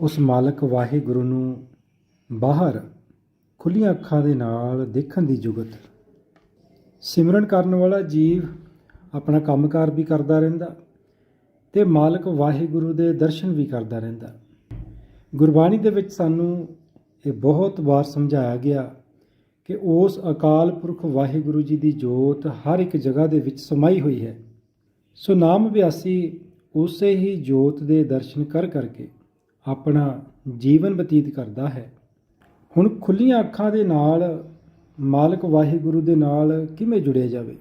ਉਸ ਮਾਲਕ ਵਾਹਿਗੁਰੂ ਨੂੰ ਬਾਹਰ ਖੁੱਲੀਆਂ ਅੱਖਾਂ ਦੇ ਨਾਲ ਦੇਖਣ ਦੀ ਜੁਗਤ। ਸਿਮਰਨ ਕਰਨ ਵਾਲਾ ਜੀਵ ਆਪਣਾ ਕੰਮਕਾਰ ਵੀ ਕਰਦਾ ਰਹਿੰਦਾ ਤੇ ਮਾਲਕ ਵਾਹਿਗੁਰੂ ਦੇ ਦਰਸ਼ਨ ਵੀ ਕਰਦਾ ਰਹਿੰਦਾ। ਗੁਰਬਾਣੀ ਦੇ ਵਿੱਚ ਸਾਨੂੰ ਇਹ ਬਹੁਤ ਵਾਰ ਸਮਝਾਇਆ ਗਿਆ ਕਿ ਉਸ ਅਕਾਲ ਪੁਰਖ ਵਾਹਿਗੁਰੂ ਜੀ ਦੀ ਜੋਤ ਹਰ ਇੱਕ ਜਗ੍ਹਾ ਦੇ ਵਿੱਚ ਸਮਾਈ ਹੋਈ ਹੈ। ਸੋ ਨਾਮ ਵਿਆਸੀ ਉਸੇ ਹੀ ਜੋਤ ਦੇ ਦਰਸ਼ਨ ਕਰ ਕਰਕੇ ਆਪਣਾ ਜੀਵਨ ਬਤੀਤ ਕਰਦਾ ਹੈ। ਹੁਣ ਖੁੱਲੀਆਂ ਅੱਖਾਂ ਦੇ ਨਾਲ, ਮਾਲਕ ਵਾਹਿਗੁਰੂ ਦੇ ਨਾਲ ਕਿਵੇਂ ਜੁੜਿਆ ਜਾਵੇ?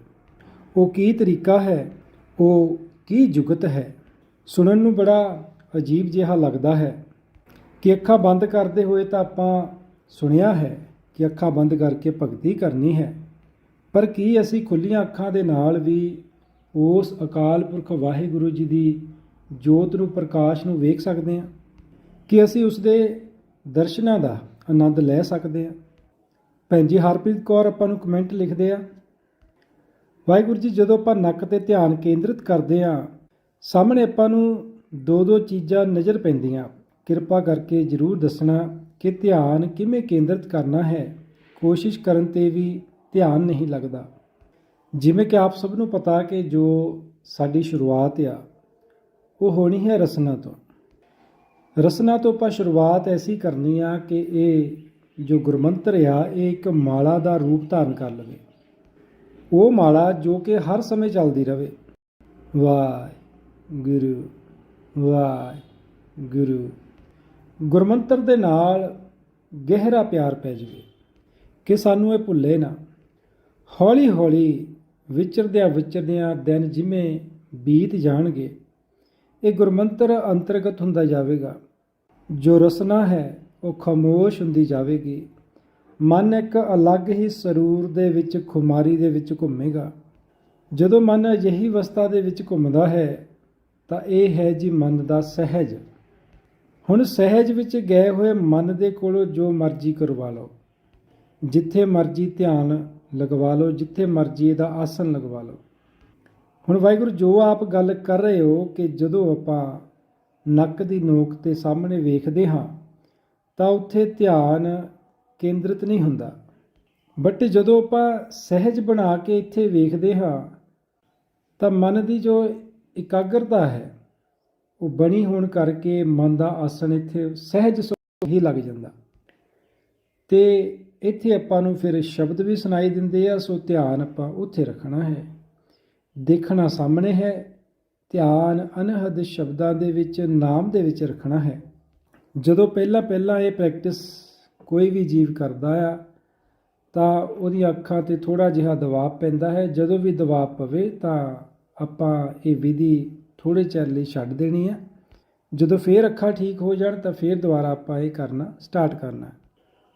ਉਹ ਕੀ ਤਰੀਕਾ ਹੈ? ਉਹ ਕੀ ਜੁਗਤ ਹੈ? ਸੁਣਨ ਨੂੰ ਬੜਾ ਅਜੀਬ ਜਿਹਾ ਲੱਗਦਾ ਹੈ। ਕਿ ਅੱਖਾਂ ਬੰਦ ਕਰਦੇ ਹੋਏ ਤਾਂ ਆਪਾਂ ਸੁਣਿਆ ਹੈ ਕਿ ਅੱਖਾਂ ਬੰਦ ਕਰਕੇ ਭਗਤੀ ਕਰਨੀ ਹੈ। ਪਰ ਕੀ ਅਸੀਂ ਖੁੱਲੀਆਂ ਅੱਖਾਂ ਦੇ ਨਾਲ ਵੀ ਉਸ ਅਕਾਲ ਪੁਰਖ ਵਾਹਿਗੁਰੂ ਜੀ ਦੀ ਜੋਤ ਨੂੰ ਪ੍ਰਕਾਸ਼ ਨੂੰ ਵੇਖ ਸਕਦੇ ਹਾਂ? ਕਿ ਅਸੀਂ ਉਸ ਦੇ ਦਰਸ਼ਨਾਂ ਦਾ ਆਨੰਦ ਲੈ ਸਕਦੇ ਹਾਂ। ਭੈਣ ਜੀ ਹਰਪ੍ਰੀਤ ਕੌਰ, ਆਪਾਂ ਨੂੰ ਕਮੈਂਟ ਲਿਖਦੇ ਆ, ਵਾਹਿਗੁਰੂ ਜੀ, ਜਦੋਂ ਆਪਾਂ ਨੱਕ ਤੇ ਧਿਆਨ ਕੇਂਦਰਿਤ ਕਰਦੇ ਆ ਸਾਹਮਣੇ ਆਪਾਂ ਨੂੰ ਦੋ ਦੋ ਚੀਜ਼ਾਂ ਨਜ਼ਰ ਪੈਂਦੀਆਂ। ਕਿਰਪਾ ਕਰਕੇ ਜਰੂਰ ਦੱਸਣਾ ਕਿ ਧਿਆਨ ਕਿਵੇਂ ਕੇਂਦਰਿਤ ਕਰਨਾ ਹੈ। ਕੋਸ਼ਿਸ਼ ਕਰਨ ਤੇ ਵੀ ਧਿਆਨ ਨਹੀਂ ਲੱਗਦਾ। ਜਿਵੇਂ ਕਿ ਆਪ ਸਭ ਨੂੰ ਪਤਾ ਕਿ ਜੋ ਸਾਡੀ ਸ਼ੁਰੂਆਤ ਆ, ਉਹ ਹੋਣੀ ਹੈ ਰਸਨਾ ਤੋਂ। ਰਸਨਾ ਤੋਂ ਆਪਾਂ ਸ਼ੁਰੂਆਤ ਐਸੀ ਕਰਨੀ ਆ ਕਿ ਇਹ ਜੋ ਗੁਰਮੰਤਰ ਆ, ਇਹ ਇੱਕ ਮਾਲਾ ਦਾ ਰੂਪ ਧਾਰਨ ਕਰ ਲਵੇ। ਉਹ ਮਾਲਾ ਜੋ ਕਿ ਹਰ ਸਮੇਂ ਚੱਲਦੀ ਰਵੇ। ਵਾਹਿਗੁਰੂ ਵਾਹਿਗੁਰੂ। ਗੁਰਮੰਤਰ ਦੇ ਨਾਲ ਗਹਿਰਾ ਪਿਆਰ ਪੈ ਜਾਵੇ ਕਿ ਸਾਨੂੰ ਇਹ ਭੁੱਲੇ ਨਾ। ਹੌਲੀ ਹੌਲੀ ਵਿਚਰਦਿਆਂ ਵਿਚਰਦਿਆਂ ਦਿਨ ਜਿਵੇਂ ਬੀਤ ਜਾਣਗੇ ਇਹ ਗੁਰਮੰਤਰ ਅੰਤਰਗਤ ਹੁੰਦਾ ਜਾਵੇਗਾ। ਜੋ ਰਸਨਾ ਹੈ, ਉਹ ਖਾਮੋਸ਼ ਹੁੰਦੀ ਜਾਵੇਗੀ। ਮਨ ਇੱਕ ਅਲੱਗ ਹੀ ਸਰੂਰ ਦੇ ਵਿੱਚ, ਖੁਮਾਰੀ ਦੇ ਵਿੱਚ ਘੁੰਮੇਗਾ। ਜਦੋਂ ਮਨ ਅਜਿਹੀ ਅਵਸਥਾ ਦੇ ਵਿੱਚ ਘੁੰਮਦਾ ਹੈ, ਤਾਂ ਇਹ ਹੈ ਜੀ ਮਨ ਦਾ ਸਹਿਜ। ਹੁਣ ਸਹਿਜ ਵਿੱਚ ਗਏ ਹੋਏ ਮਨ ਦੇ ਕੋਲੋਂ ਜੋ ਮਰਜ਼ੀ ਕਰਵਾ ਲਓ। ਜਿੱਥੇ ਮਰਜ਼ੀ ਧਿਆਨ ਲਗਵਾ ਲਓ, ਜਿੱਥੇ ਮਰਜ਼ੀ ਇਹਦਾ ਆਸਨ ਲਗਵਾ ਲਓ। ਹੁਣ ਵਾਹਿਗੁਰੂ, ਜੋ ਆਪ ਗੱਲ ਕਰ ਰਹੇ ਹੋ ਕਿ ਜਦੋਂ ਆਪਾਂ ਨੱਕ ਦੀ ਨੋਕ ਤੇ ਸਾਹਮਣੇ ਵੇਖਦੇ ਹਾਂ, ਤਾਂ ਉੱਥੇ ਧਿਆਨ ਕੇਂਦਰਿਤ ਨਹੀਂ ਹੁੰਦਾ। ਬਟ ਜਦੋਂ ਆਪਾਂ ਸਹਿਜ ਬਣਾ ਕੇ ਇੱਥੇ ਵੇਖਦੇ ਹਾਂ, ਤਾਂ ਮਨ ਦੀ ਜੋ ਇਕਾਗਰਤਾ ਹੈ, ਉਹ ਬਣੀ ਹੋਣ ਕਰਕੇ ਮਨ ਦਾ ਆਸਣ ਇੱਥੇ ਸਹਿਜ ਹੀ ਲੱਗ ਜਾਂਦਾ। ਤੇ ਇੱਥੇ ਆਪਾਂ ਨੂੰ ਫਿਰ ਸ਼ਬਦ ਵੀ ਸੁਣਾਈ ਦਿੰਦੇ ਆ, ਸੋ ਧਿਆਨ ਆਪਾਂ ਉੱਥੇ ਰੱਖਣਾ ਹੈ। ਦੇਖਣਾ ਸਾਹਮਣੇ ਹੈ। ਧਿਆਨ ਅਨਹਦ ਸ਼ਬਦਾਂ ਦੇ ਵਿੱਚ, ਨਾਮ ਦੇ ਵਿੱਚ ਰੱਖਣਾ ਹੈ। ਜਦੋਂ ਪਹਿਲਾਂ ਪਹਿਲਾਂ ਇਹ ਪ੍ਰੈਕਟਿਸ ਕੋਈ ਵੀ ਜੀਵ ਕਰਦਾ ਆ, ਤਾਂ ਉਹਦੀਆਂ ਅੱਖਾਂ ਤੇ ਥੋੜਾ ਜਿਹਾ ਦਬਾਅ ਪੈਂਦਾ ਹੈ। ਜਦੋਂ ਵੀ ਦਬਾਅ ਪਵੇ, ਤਾਂ ਆਪਾਂ ਇਹ ਵਿਧੀ ਥੋੜੇ ਚਿਰ ਲਈ ਛੱਡ ਦੇਣੀ ਹੈ ਜਦੋਂ ਫੇਰ ਅੱਖਾਂ ਠੀਕ ਹੋ ਜਾਣ, ਤਾਂ ਫੇਰ ਦੁਬਾਰਾ ਆਪਾਂ ਇਹ ਕਰਨਾ ਸਟਾਰਟ ਕਰਨਾ।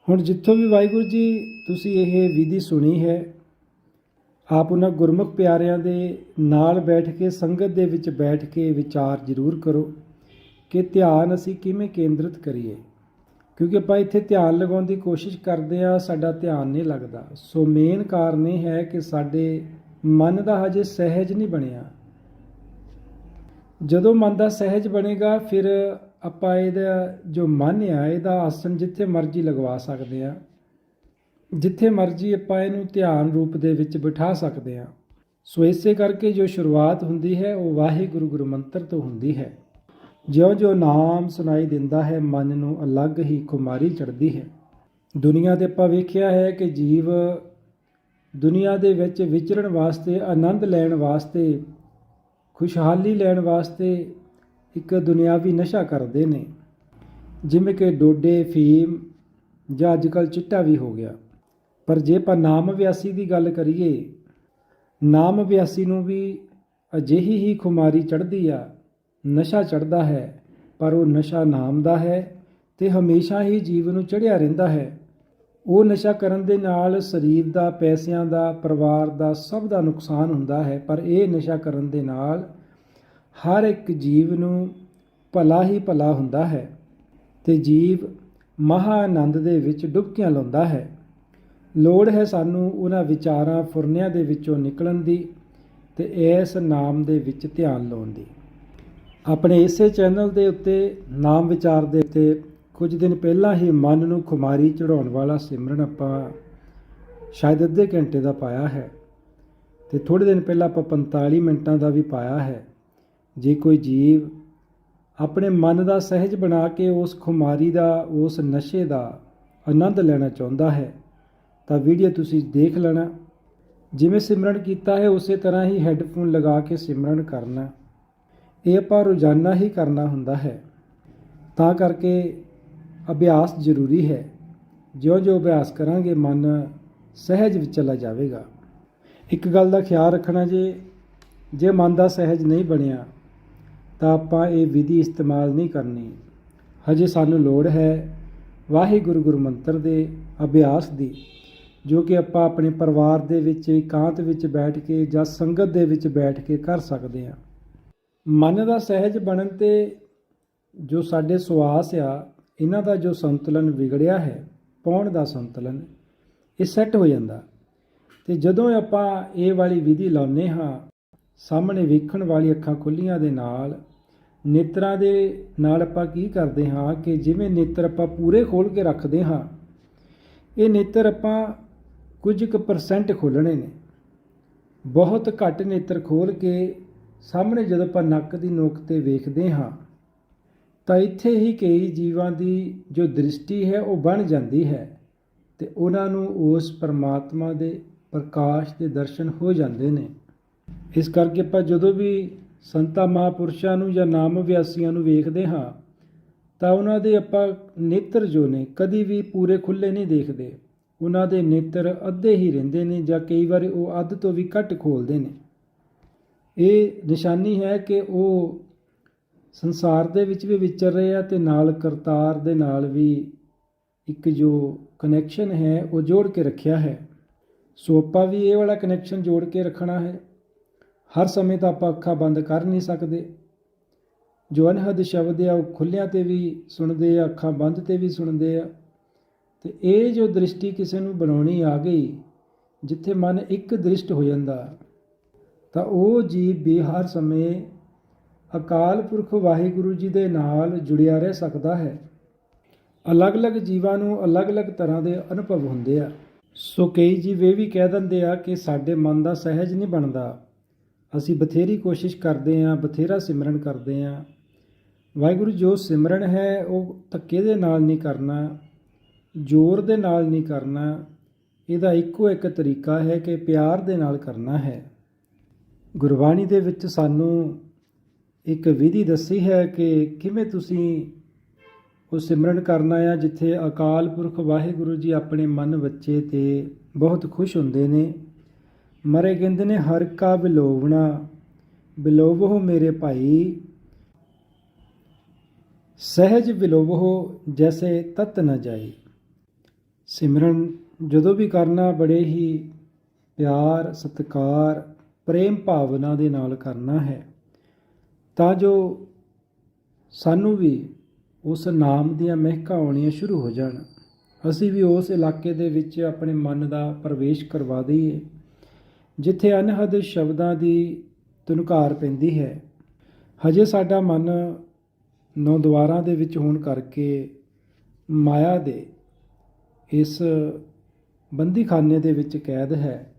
ਹੁਣ ਜਿੱਥੋਂ ਵੀ ਵਾਹਿਗੁਰੂ ਜੀ, ਤੁਸੀਂ ਇਹ ਵਿਧੀ ਸੁਣੀ ਹੈ ਆਪ ਉਹਨਾਂ ਗੁਰਮੁਖ ਪਿਆਰਿਆਂ ਦੇ ਨਾਲ ਬੈਠ ਕੇ, ਸੰਗਤ ਦੇ ਵਿੱਚ ਬੈਠ ਕੇ ਵਿਚਾਰ ਜ਼ਰੂਰ ਕਰੋ ਕਿ ਧਿਆਨ ਅਸੀਂ ਕਿਵੇਂ ਕੇਂਦਰਿਤ ਕਰੀਏ। ਕਿਉਂਕਿ ਆਪਾਂ ਇੱਥੇ ਧਿਆਨ ਲਗਾਉਣ ਦੀ ਕੋਸ਼ਿਸ਼ ਕਰਦੇ ਆ ਸਾਡਾ ਧਿਆਨ ਨਹੀਂ ਲੱਗਦਾ। ਸੋ ਮੇਨ ਕਾਰਨ ਇਹ ਹੈ ਕਿ ਸਾਡੇ ਮਨ ਦਾ ਹਜੇ ਸਹਿਜ ਨਹੀਂ ਬਣਿਆ। ਜਦੋਂ ਮਨ ਦਾ ਸਹਿਜ ਬਣੇਗਾ, ਫਿਰ ਆਪਾਂ ਇਹਦਾ ਜੋ ਮਨ ਆ, ਇਹਦਾ ਆਸਣ ਜਿੱਥੇ ਮਰਜ਼ੀ ਲਗਵਾ ਸਕਦੇ ਆ ਜਿੱਥੇ ਮਰਜ਼ੀ ਆਪਾਂ ਇਹਨੂੰ ਧਿਆਨ ਰੂਪ ਦੇ ਵਿੱਚ ਬਿਠਾ ਸਕਦੇ ਹਾਂ। ਸੋ ਇਸੇ ਕਰਕੇ ਜੋ ਸ਼ੁਰੂਆਤ ਹੁੰਦੀ ਹੈ, ਉਹ ਵਾਹਿਗੁਰੂ ਗੁਰੂ ਮੰਤਰ ਤੋਂ ਹੁੰਦੀ ਹੈ। ਜਿਉਂ-ਜਿਉਂ ਨਾਮ ਸੁਣਾਈ ਦਿੰਦਾ ਹੈ, ਮਨ ਨੂੰ ਅਲੱਗ ਹੀ ਖੁਮਾਰੀ ਚੜਦੀ ਹੈ। ਦੁਨੀਆ ਤੇ ਆਪਾਂ ਵੇਖਿਆ ਹੈ ਕਿ ਜੀਵ ਦੁਨੀਆ ਦੇ ਵਿੱਚ ਵਿਚਰਨ ਵਾਸਤੇ, ਆਨੰਦ ਲੈਣ ਵਾਸਤੇ, ਖੁਸ਼ਹਾਲੀ ਲੈਣ ਵਾਸਤੇ ਇੱਕ ਦੁਨਿਆਵੀ ਨਸ਼ਾ ਕਰਦੇ ਨੇ। ਜਿਵੇਂ ਕਿ ਡੋਡੇ, ਫੀਮ ਜਾਂ ਅੱਜਕੱਲ ਚਿੱਟਾ ਵੀ ਹੋ ਗਿਆ। ਪਰ ਜੇ ਆਪਾਂ ਨਾਮ ਵਿਆਸੀ ਦੀ ਗੱਲ ਕਰੀਏ, ਨਾਮ ਵਿਆਸੀ ਨੂੰ ਵੀ ਅਜਿਹੀ ਹੀ ਖੁਮਾਰੀ ਚੜ੍ਹਦੀ ਆ, ਨਸ਼ਾ ਚੜ੍ਹਦਾ ਹੈ, ਪਰ ਉਹ ਨਸ਼ਾ ਨਾਮ ਦਾ ਹੈ ਤੇ ਹਮੇਸ਼ਾ ਹੀ ਜੀਵ ਨੂੰ ਚੜ੍ਹਿਆ ਰਹਿੰਦਾ ਹੈ। ਉਹ ਨਸ਼ਾ ਕਰਨ ਦੇ ਨਾਲ ਸਰੀਰ ਦਾ, ਪੈਸਿਆਂ ਦਾ, ਪਰਿਵਾਰ ਦਾ ਸਭ ਦਾ ਨੁਕਸਾਨ ਹੁੰਦਾ ਹੈ, ਪਰ ਇਹ ਨਸ਼ਾ ਕਰਨ ਦੇ ਨਾਲ ਹਰ ਇੱਕ ਜੀਵ ਨੂੰ ਭਲਾ ਹੀ ਭਲਾ ਹੁੰਦਾ ਹੈ ਤੇ ਜੀਵ ਮਹਾ ਆਨੰਦ ਦੇ ਵਿੱਚ ਡੁਬਕੀਆਂ ਲਾਉਂਦਾ ਹੈ। ਲੋੜ ਹੈ ਸਾਨੂੰ ਉਹਨਾਂ ਵਿਚਾਰਾਂ ਫੁਰਨਿਆਂ ਦੇ ਵਿੱਚੋਂ ਨਿਕਲਣ ਦੀ ਤੇ ਇਸ ਨਾਮ ਦੇ ਵਿੱਚ ਧਿਆਨ ਲਾਉਣ ਦੀ। ਆਪਣੇ ਇਸੇ ਚੈਨਲ ਦੇ ਉੱਤੇ, ਨਾਮ ਵਿਚਾਰ ਦੇ ਉੱਤੇ ਕੁਝ ਦਿਨ ਪਹਿਲਾਂ ਹੀ ਮਨ ਨੂੰ ਖੁਮਾਰੀ ਚੜਾਉਣ ਵਾਲਾ ਸਿਮਰਨ ਆਪਾਂ ਸ਼ਾਇਦ ਅੱਧੇ ਘੰਟੇ ਦਾ ਪਾਇਆ ਹੈ ਤੇ ਥੋੜੇ ਦਿਨ ਪਹਿਲਾਂ ਆਪਾਂ 45 ਮਿੰਟਾਂ ਦਾ ਵੀ ਪਾਇਆ ਹੈ। ਜੇ ਕੋਈ ਜੀਵ ਆਪਣੇ ਮਨ ਦਾ ਸਹਿਜ ਬਣਾ ਕੇ ਉਸ ਖੁਮਾਰੀ ਦਾ, ਉਸ ਨਸ਼ੇ ਦਾ ਆਨੰਦ ਲੈਣਾ ਚਾਹੁੰਦਾ ਹੈ ਤਾਂ ਵੀਡੀਓ ਤੁਸੀਂ ਦੇਖ ਲੈਣਾ। ਜਿਵੇਂ ਸਿਮਰਨ ਕੀਤਾ ਹੈ, ਉਸੇ ਤਰ੍ਹਾਂ ਹੀ ਹੈੱਡਫੋਨ ਲਗਾ ਕੇ ਸਿਮਰਨ ਕਰਨਾ। ਇਹ ਆਪਾਂ ਰੋਜ਼ਾਨਾ ਹੀ ਕਰਨਾ ਹੁੰਦਾ ਹੈ। ਤਾਂ ਕਰਕੇ ਅਭਿਆਸ ਜ਼ਰੂਰੀ ਹੈ। ਜਿਉਂ-ਜਿਉਂ ਅਭਿਆਸ ਕਰਾਂਗੇ, ਮਨ ਸਹਿਜ ਵਿੱਚ ਚਲਾ ਜਾਵੇਗਾ। ਇੱਕ ਗੱਲ ਦਾ ਖਿਆਲ ਰੱਖਣਾ ਜੇ ਜੇ ਮਨ ਦਾ ਸਹਿਜ ਨਹੀਂ ਬਣਿਆ, ਤਾਂ ਆਪਾਂ ਇਹ ਵਿਧੀ ਇਸਤੇਮਾਲ ਨਹੀਂ ਕਰਨੀ। ਹਜੇ ਸਾਨੂੰ ਲੋੜ ਹੈ ਵਾਹਿਗੁਰੂ ਗੁਰੂ ਮੰਤਰ ਦੇ ਅਭਿਆਸ ਦੀ। ਜੋ ਕਿ ਆਪਾਂ ਆਪਣੇ ਪਰਿਵਾਰ ਦੇ ਵਿੱਚ, ਇਕਾਂਤ ਵਿੱਚ ਬੈਠ ਕੇ ਜਾਂ ਸੰਗਤ ਦੇ ਵਿੱਚ ਬੈਠ ਕੇ ਕਰ ਸਕਦੇ ਹਾਂ। ਮਨ ਦਾ ਸਹਿਜ ਬਣਨ ਤੇ ਜੋ ਸਾਡੇ ਸੁਆਸ ਆ, ਇਹਨਾਂ ਦਾ ਜੋ ਸੰਤੁਲਨ ਵਿਗੜਿਆ ਹੈ ਪੌਣ ਦਾ ਸੰਤੁਲਨ, ਇਹ ਸੈੱਟ ਹੋ ਜਾਂਦਾ। ਤੇ ਜਦੋਂ ਆਪਾਂ ਇਹ ਵਾਲੀ ਵਿਧੀ ਲਾਉਨੇ ਹਾਂ, ਸਾਹਮਣੇ ਵੇਖਣ ਵਾਲੀ ਅੱਖਾਂ ਖੁੱਲੀਆਂ ਦੇ ਨਾਲ, ਨੇਤਰਾਂ ਦੇ ਨਾਲ ਆਪਾਂ ਕੀ ਕਰਦੇ ਹਾਂ ਕਿ ਜਿਵੇਂ ਨੇਤਰ ਆਪਾਂ ਪੂਰੇ ਖੋਲ ਕੇ ਰੱਖਦੇ ਹਾਂ, ਇਹ ਨੇਤਰ ਆਪਾਂ ਕੁਝ ਕੁ ਪਰਸੈਂਟ ਖੋਲਣੇ ਨੇ। ਬਹੁਤ ਘੱਟ ਨੇਤਰ ਖੋਲ ਕੇ ਸਾਹਮਣੇ ਜਦੋਂ ਆਪਾਂ ਨੱਕ ਦੀ ਨੋਕ ਤੇ ਵੇਖਦੇ ਹਾਂ, ਤਾਂ ਇੱਥੇ ਹੀ ਕਈ ਜੀਵਾਂ ਦੀ ਜੋ ਦ੍ਰਿਸ਼ਟੀ ਹੈ ਉਹ ਬਣ ਜਾਂਦੀ ਹੈ ਤੇ ਉਹਨਾਂ ਨੂੰ ਉਸ ਪਰਮਾਤਮਾ ਦੇ ਪ੍ਰਕਾਸ਼ ਦੇ ਦਰਸ਼ਨ ਹੋ ਜਾਂਦੇ ਨੇ। ਇਸ ਕਰਕੇ ਆਪਾਂ ਜਦੋਂ ਵੀ ਸੰਤਾਂ ਮਹਾਪੁਰਸ਼ਾਂ ਨੂੰ ਜਾਂ ਨਾਮ ਵਿਆਸੀਆਂ ਨੂੰ ਵੇਖਦੇ ਹਾਂ, ਤਾਂ ਉਹਨਾਂ ਦੇ ਆਪਾਂ ਨੇਤਰ ਜੋ ਨੇ ਕਦੀ ਵੀ ਪੂਰੇ ਖੁੱਲੇ ਨਹੀਂ ਦੇਖਦੇ। ਉਹਨਾਂ ਦੇ ਨੇਤਰ ਅੱਧੇ ਹੀ ਰਹਿੰਦੇ ਨੇ ਜਾਂ ਕਈ ਵਾਰ ਉਹ ਅੱਧ ਤੋਂ ਵੀ ਘੱਟ ਖੋਲਦੇ ਨੇ। ਇਹ ਨਿਸ਼ਾਨੀ ਹੈ ਕਿ ਉਹ ਸੰਸਾਰ ਦੇ ਵਿੱਚ ਵੀ ਵਿਚਰ ਰਹੇ ਆ ਤੇ ਨਾਲ ਕਰਤਾਰ ਦੇ ਨਾਲ ਵੀ ਇੱਕ ਜੋ ਕਨੈਕਸ਼ਨ ਹੈ, ਉਹ ਜੋੜ ਕੇ ਰੱਖਿਆ ਹੈ। ਸੋ ਆਪਾਂ ਵੀ ਇਹ ਵਾਲਾ ਕਨੈਕਸ਼ਨ ਜੋੜ ਕੇ ਰੱਖਣਾ ਹੈ। ਹਰ ਸਮੇਂ ਤਾਂ ਆਪਾਂ ਅੱਖਾਂ ਬੰਦ ਕਰ ਨਹੀਂ ਸਕਦੇ। ਜੋ ਅਨਹਦ ਸ਼ਬਦ ਆ, ਉਹ ਖੁੱਲਿਆਂ ਤੇ ਵੀ ਸੁਣਦੇ ਆ, ਅੱਖਾਂ ਬੰਦ ਤੇ ਵੀ ਸੁਣਦੇ ਆ। ਤੇ ਇਹ ਜੋ ਦ੍ਰਿਸ਼ਟੀ ਕਿਸੇ ਨੂੰ ਬਣਾਉਣੀ ਆ ਗਈ, ਜਿੱਥੇ ਮਨ ਇੱਕ ਦ੍ਰਿਸ਼ਟ ਹੋ ਜਾਂਦਾ, ਤਾਂ ਉਹ ਜੀਵ ਵੀ ਹਰ ਸਮੇਂ ਅਕਾਲ ਪੁਰਖ ਵਾਹਿਗੁਰੂ ਜੀ ਦੇ ਨਾਲ ਜੁੜਿਆ ਰਹਿ ਸਕਦਾ ਹੈ। ਅਲੱਗ-ਅਲੱਗ ਜੀਵਾਂ ਨੂੰ ਅਲੱਗ-ਅਲੱਗ ਤਰ੍ਹਾਂ ਦੇ ਅਨੁਭਵ ਹੁੰਦੇ ਆ। ਸੋ ਕਈ ਜੀਵ ਇਹ ਵੀ ਕਹਿ ਦਿੰਦੇ ਆ ਕਿ ਸਾਡੇ ਮਨ ਦਾ ਸਹਿਜ ਨਹੀਂ ਬਣਦਾ। ਅਸੀਂ ਬਥੇਰੀ ਕੋਸ਼ਿਸ਼ ਕਰਦੇ ਆ, ਬਥੇਰਾ ਸਿਮਰਨ ਕਰਦੇ ਆ। ਵਾਹਿਗੁਰੂ ਜੋ ਸਿਮਰਨ ਹੈ, ਉਹ ਧੱਕੇ ਦੇ ਨਾਲ ਨਹੀਂ ਕਰਨਾ। ਜ਼ੋਰ ਦੇ ਨਾਲ ਨਹੀਂ ਕਰਨਾ, ਇਹਦਾ ਇੱਕੋ ਇੱਕ ਤਰੀਕਾ ਹੈ ਕਿ ਪਿਆਰ ਦੇ ਨਾਲ ਕਰਨਾ ਹੈ। ਗੁਰਬਾਣੀ ਦੇ ਵਿੱਚ ਸਾਨੂੰ ਇੱਕ ਵਿਧੀ ਦੱਸੀ ਹੈ ਕਿ ਕਿਵੇਂ ਤੁਸੀਂ ਉਹ ਸਿਮਰਨ ਕਰਨਾ ਆ ਜਿੱਥੇ ਅਕਾਲ ਪੁਰਖ ਵਾਹਿਗੁਰੂ ਜੀ ਆਪਣੇ ਮਨ ਬੱਚੇ ਤੇ ਬਹੁਤ ਖੁਸ਼ ਹੁੰਦੇ ਨੇ। ਮਰੇ ਕਹਿੰਦੇ ਨੇ, ਹਰ ਕਾ ਬਿਲੋਵਣਾ, ਬਿਲੋਵੋ ਮੇਰੇ ਭਾਈ। ਸਹਿਜ ਬਿਲੋਵੋ, ਜੈਸੇ ਤਤ ਨ ਜਾਈ। ਸਿਮਰਨ ਜਦੋਂ ਵੀ ਕਰਨਾ ਬੜੇ ਹੀ ਪਿਆਰ, ਸਤਿਕਾਰ, ਪ੍ਰੇਮ ਭਾਵਨਾ ਦੇ ਨਾਲ ਕਰਨਾ ਹੈ, ਤਾਂ ਜੋ ਸਾਨੂੰ ਵੀ ਉਸ ਨਾਮ ਦੀਆਂ ਮਹਿਕਾਂ ਆਉਣੀਆਂ ਸ਼ੁਰੂ ਹੋ ਜਾਣ। ਅਸੀਂ ਵੀ ਉਸ ਇਲਾਕੇ ਦੇ ਵਿੱਚ ਆਪਣੇ ਮਨ ਦਾ ਪ੍ਰਵੇਸ਼ ਕਰਵਾ ਦਈਏ, ਜਿੱਥੇ ਅਨਹਦ ਸ਼ਬਦਾਂ ਦੀ ਤੁਨਕਾਰ ਪੈਂਦੀ ਹੈ। ਹਜੇ ਸਾਡਾ ਮਨ ਨੌ ਦੁਆਰਾਂ ਦੇ ਵਿੱਚ ਹੋਣ ਕਰਕੇ ਮਾਇਆ ਦੇ ਇਸ ਬੰਦੀਖਾਨੇ ਦੇ ਵਿੱਚ ਕੈਦ ਹੈ,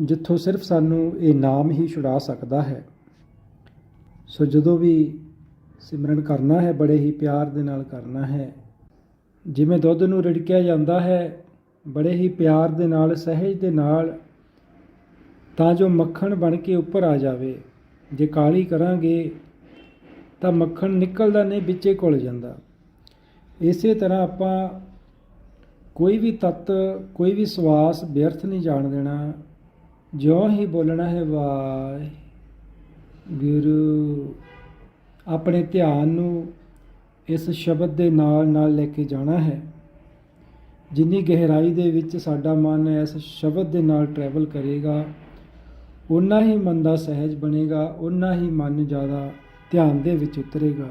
ਜਿੱਥੋਂ ਸਿਰਫ ਸਾਨੂੰ ਇਹ ਨਾਮ ਹੀ ਛੁਡਾ ਸਕਦਾ ਹੈ। ਸੋ ਜਦੋਂ ਵੀ ਸਿਮਰਨ ਕਰਨਾ ਹੈ, ਬੜੇ ਹੀ ਪਿਆਰ ਦੇ ਨਾਲ ਕਰਨਾ ਹੈ। ਜਿਵੇਂ ਦੁੱਧ ਨੂੰ ਰਿੜਕਿਆ ਜਾਂਦਾ ਹੈ, ਬੜੇ ਹੀ ਪਿਆਰ ਦੇ ਨਾਲ, ਸਹਿਜ ਦੇ ਨਾਲ, ਤਾਂ ਜੋ ਮੱਖਣ ਬਣ ਕੇ ਉੱਪਰ ਆ ਜਾਵੇ। ਜੇ ਕਾਲੀ ਕਰਾਂਗੇ, ਤਾਂ ਮੱਖਣ ਨਿਕਲਦਾ ਨਹੀਂ, ਵਿੱਚੇ ਘੁਲ ਜਾਂਦਾ। ਇਸੇ ਤਰ੍ਹਾਂ ਆਪਾਂ ਕੋਈ ਵੀ ਤਤ, ਕੋਈ ਵੀ ਸਵਾਸ ਵਿਅਰਥ ਨਹੀਂ ਜਾਣ ਦੇਣਾ। ਜਿਉਂ ਹੀ ਬੋਲਣਾ ਹੈ ਵਾਹਿ ਗੁਰੂ ਆਪਣੇ ਧਿਆਨ ਨੂੰ ਇਸ ਸ਼ਬਦ ਦੇ ਨਾਲ ਨਾਲ ਲੈ ਕੇ ਜਾਣਾ ਹੈ। ਜਿੰਨੀ ਗਹਿਰਾਈ ਦੇ ਵਿੱਚ ਸਾਡਾ ਮਨ ਇਸ ਸ਼ਬਦ ਦੇ ਨਾਲ ਟਰੈਵਲ ਕਰੇਗਾ ਉਨਾ ਹੀ ਮਨ ਦਾ ਸਹਿਜ ਬਣੇਗਾ ਉਨਾ ਹੀ ਮਨ ਜ਼ਿਆਦਾ ਧਿਆਨ ਦੇ ਵਿੱਚ ਉਤਰੇਗਾ।